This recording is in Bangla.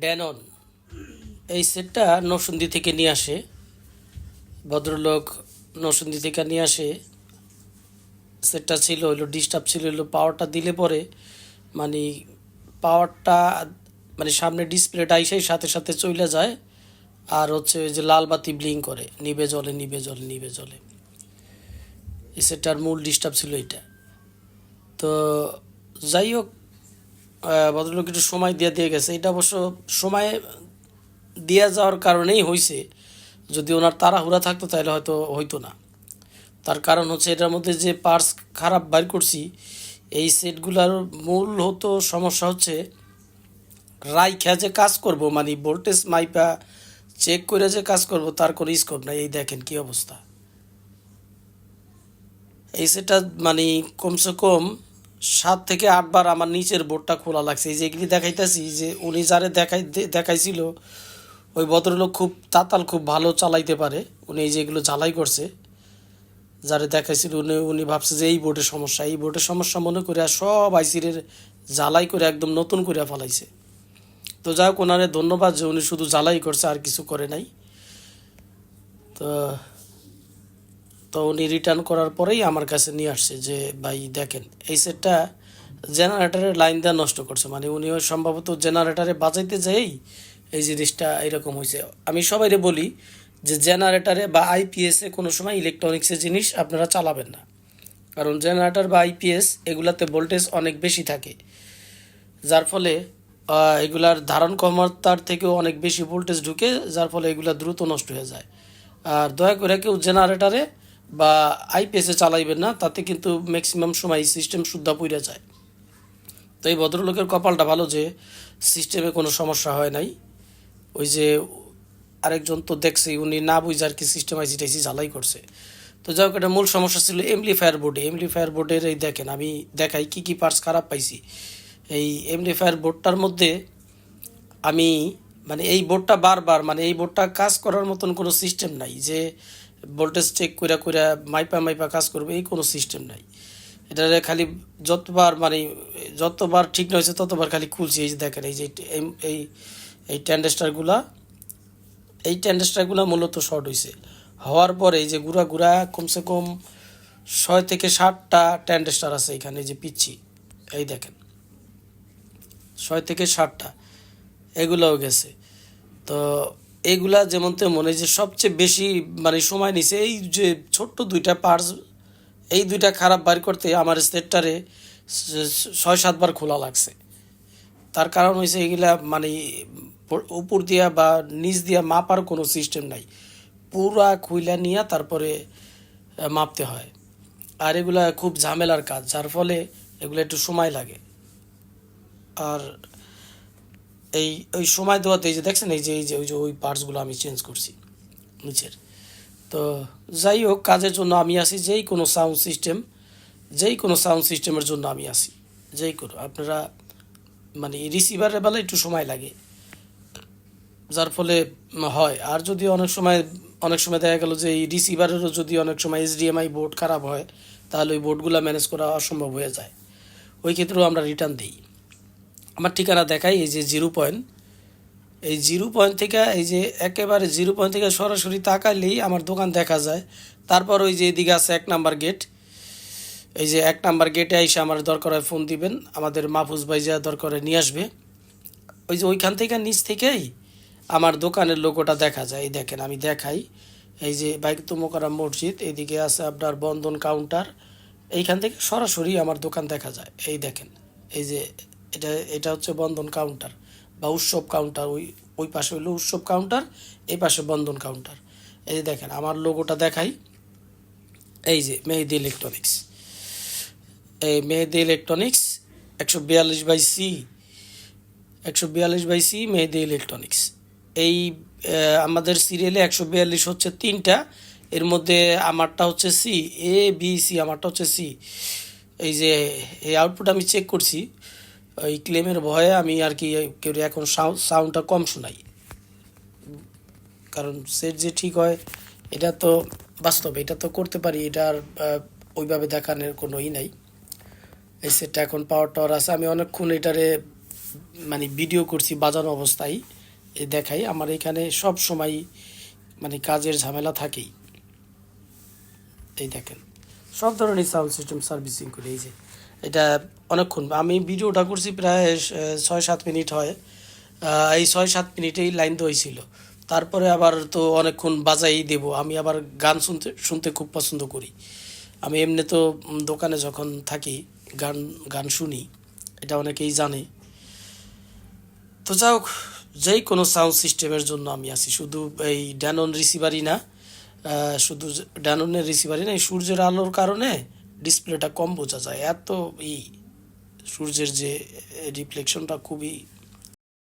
ড্যানন। এই সেটটা নরসিংদী থেকে নিয়ে আসে। ভদ্রলোক নরসিংদী থেকে নিয়ে আসে। সেটটা ছিল, হইল ডিস্টার্ব ছিল, হইল পাওয়ারটা দিলে পরে মানে পাওয়ারটা মানে সামনে ডিসপ্লেটা আইসাই সাথে সাথে চলে যায়। আর হচ্ছে ওই যে লাল বাতি ব্লিং করে, নিবে জলে নিবে জলে নিবে জলে। এই সেটটার মূল ডিস্টার্ব ছিল এটা তো যাই হোক ভদ্রলোক একটু সময় দিয়ে দিয়ে গেছে। এটা অবশ্য সময় দিয়ে যাওয়ার কারণেই হয়েছে যদি ওনার তাড়াহুড়া থাকতো তাহলে হয়তো হইতো না। তার কারণ হচ্ছে এটার মধ্যে যে পার্স খারাপ বাইর করছি, এই সেটগুলোর মূল হতো সমস্যা হচ্ছে রাইখা যে কাজ করব মানে ভোল্টেজ মাইপা চেক করে যে কাজ করব, তার কোনো স্কোপ নাই। এই দেখেন কি অবস্থা। এই সেটটা মানে কমসে কম সাত থেকে আটবার আমার নিচের বোর্ডটা খোলা লাগছে। এই যে এগুলি দেখাইতেছি যে উনি যারে দেখাই দেখাইছিল, ওই ভদ্রলোক খুব তাতাল, খুব ভালো চালাইতে পারে। উনি এই যে এগুলো জ্বালাই করছে, যারে দেখাইছিল, উনি উনি ভাবছে যে এই বোর্ডের সমস্যা, এই বোর্ডের সমস্যা মনে করে সব আইসিরের জ্বালাই করে একদম নতুন করে ফেলাইছে। তো যাই হোক, ওনারে ধন্যবাদ যে উনি শুধু জ্বালাই করছে, আর কিছু করে নাই। তো তো উনি রিটার্ন করার পরেই আমার কাছে নিয়ে আসছে যে, ভাই, দেখেন, এই সেটটা জেনারেটারের লাইন দেওয়া নষ্ট করছে। মানে উনিও সম্ভবত জেনারেটারে বাজাইতে যেয়েই এই জিনিসটা এরকম হয়েছে আমি সবাইরে বলি যে জেনারেটারে বা আইপিএসে কোনো সময় ইলেকট্রনিক্সের জিনিস আপনারা চালাবেন না। কারণ জেনারেটার বা আইপিএস এগুলাতে ভোল্টেজ অনেক বেশি থাকে। যার ফলে এগুলার ধারণ ক্ষমতার থেকেও অনেক বেশি ভোল্টেজ ঢুকে, যার ফলে এগুলা দ্রুত নষ্ট হয়ে যায়। আর দয়া করে কেউ জেনারেটারে বা আইপিএসে চালাইবেন না, তাতে কিন্তু ম্যাক্সিমাম সময় সিস্টেম শুদ্ধা পইরা যায়। তো এই ভদ্রলোকের কপালটা ভালো যে সিস্টেমে কোনো সমস্যা হয় নাই। ওই যে আরেকজন তো দেখছি, উনি না বুঝে আর কি সিস্টেম আইসি টাইসি ঝালাই করছে। তো যাই হোক, এটা মূল সমস্যা ছিল এমপ্লিফায়ার বোর্ডে এমপ্লিফায়ার বোর্ডের এই দেখেন, আমি দেখাই কি কি পার্টস খারাপ পাইছি। এই এমপ্লিফায়ার বোর্ডটার মধ্যে আমি মানে এই বোর্ডটা বারবার মানে এই বোর্ডটা কাজ করার মতন কোনো সিস্টেম নাই যে ভোল্টেজ চেক করে করে মাইপা মাইপা কাজ করবে, এই কোনো সিস্টেম নাই। এটারে খালি যতবার মানে যতবার ঠিক না হয়েছে ততবার খালি খুলছি, এই যে দেখেন, এই যে এই- এই ট্যান্ডেস্টারগুলা এই ট্যান্ডেস্টারগুলা মূলত শর্ট হয়েছে হওয়ার পরে এই যে গুড়া গুড়া, কমসে কম ছয় থেকে ষাটটা ট্যান্ডেস্টার আছে এখানে যে পিচ্ছি, এই দেখেন। ছয় থেকে ষাটটা এগুলোও গেছে। তো এগুলা যেমন তেমন এই যে সবচেয়ে বেশি মানে সময় নিছে, এই যে ছোট্ট দুইটা পার্স এই দুইটা খারাপ বার করতে আমার সেটটারে ছয় সাতবার খোলা লাগছে। তার কারণ হয়েছে এগুলা মানে উপর দিয়া বা নিচ দিয়া মাপার কোনো সিস্টেম নাই। পুরা খুইলা নিয়ে তারপরে মাপতে হয়। আর এগুলা খুব ঝামেলার কাজ, যার ফলে এগুলো একটু সময় লাগে। আর এই, ওই সময় দেওয়াতে এই যে দেখছেন, এই যে এই যে, ওই যে ওই পার্টসগুলো আমি চেঞ্জ করছি নিচের। তো যাই হোক, কাজের জন্য আমি আসি, যেই কোনো সাউন্ড সিস্টেম যেই কোনো সাউন্ড সিস্টেমের জন্য আমি আসি। যেই কোনো, আপনারা মানে রিসিভারের বেলা একটু সময় লাগে। যার ফলে হয়। আর যদি অনেক সময় অনেক সময় দেখা গেল যে এই রিসিভারেরও যদি অনেক সময় এইচডিএমআই বোর্ড খারাপ হয়, তাহলে ওই বোর্ডগুলো ম্যানেজ করা অসম্ভব হয়ে যায়। ওই ক্ষেত্রেও আমরা রিটার্ন দিই। আমার ঠিকানা দেখাই, এই যে জিরো পয়েন্ট। এই জিরো পয়েন্ট থেকে, এই যে একেবারে জিরো পয়েন্ট থেকে সরাসরি তাকাইলেই আমার দোকান দেখা যায়। তারপর ওই যে এদিকে আছে এক নাম্বার গেট। এই যে এক নাম্বার গেটে এসে আমার দরকার হয় ফোন দিবেন। আমাদের মাহফুজ ভাই যা দরকার নিয়ে আসবে। ওই যে ওইখান থেকে নিচ থেকেই আমার দোকানের লোগোটা দেখা যায়। এই দেখেন, আমি দেখাই। এই যে বাইকুত মোকারাম মসজিদ, এদিকে আছে আপনার বন্ধন কাউন্টার। এইখান থেকে সরাসরি আমার দোকান দেখা যায়। এই দেখেন, এই যে এটা এটা হচ্ছে বন্ধন কাউন্টার বা উৎসব কাউন্টার ওই ওই পাশে হলো উৎসব কাউন্টার এই পাশে বন্ধন কাউন্টার এই যে দেখেন, আমার লোগোটা দেখাই। এই যে মেহেদি ইলেকট্রনিক্স এই মেহেদি ইলেকট্রনিক্স একশো বিয়াল্লিশ বাই সি একশো বিয়াল্লিশ বাই সি মেহেদি ইলেকট্রনিক্স এই আমাদের সিরিয়ালে একশো বিয়াল্লিশ হচ্ছে তিনটা, এর মধ্যে আমারটা হচ্ছে সি এ বি সি আমারটা হচ্ছে সি এই যে, এই আউটপুট আমি চেক করছি। ওই ক্লেমের ভয়ে আমি আর কি কেউ এখন সাউন্ডটা কম শোনাই। কারণ সেট যে ঠিক হয়, এটা তো বাস্তব, এটা তো করতে পারি, এটা আর ওইভাবে দেখানোর কোনো ই নাই। এই সেটটা এখন পাওয়ার টাওয়ার আছে, আমি অনেকক্ষণ এটারে মানে ভিডিও করছি, বাজানো অবস্থায়, এ দেখাই। আমার এখানে সব সময় মানে কাজের ঝামেলা থাকেই। এই দেখেন, সব ধরনের সাউন্ড সিস্টেম সার্ভিসিং করে, এই যে। এটা অনেকক্ষণ। আমি ভিডিওটা করছি প্রায় ছয় সাত মিনিট হয়। এই ছয় সাত মিনিটেই লাইন হয়েছিল তারপরে আবার তো অনেকক্ষণ বাজাই দেব। আমি আবার গান শুনতে শুনতে খুব পছন্দ করি। আমি এমনি তো দোকানে যখন থাকি, গান গান শুনি, এটা অনেকেই জানে। তো যাই হোক, যেই কোনো সাউন্ড সিস্টেমের জন্য আমি আছি। শুধু এই ড্যানন রিসিভারই না শুধু যে- ড্যাননের রিসিভারই না সূর্যের আলোর কারণে ডিসপ্লেটা কম বোঝা যায়। এত এই সূর্যের যে রিফ্লেকশনটা খুবই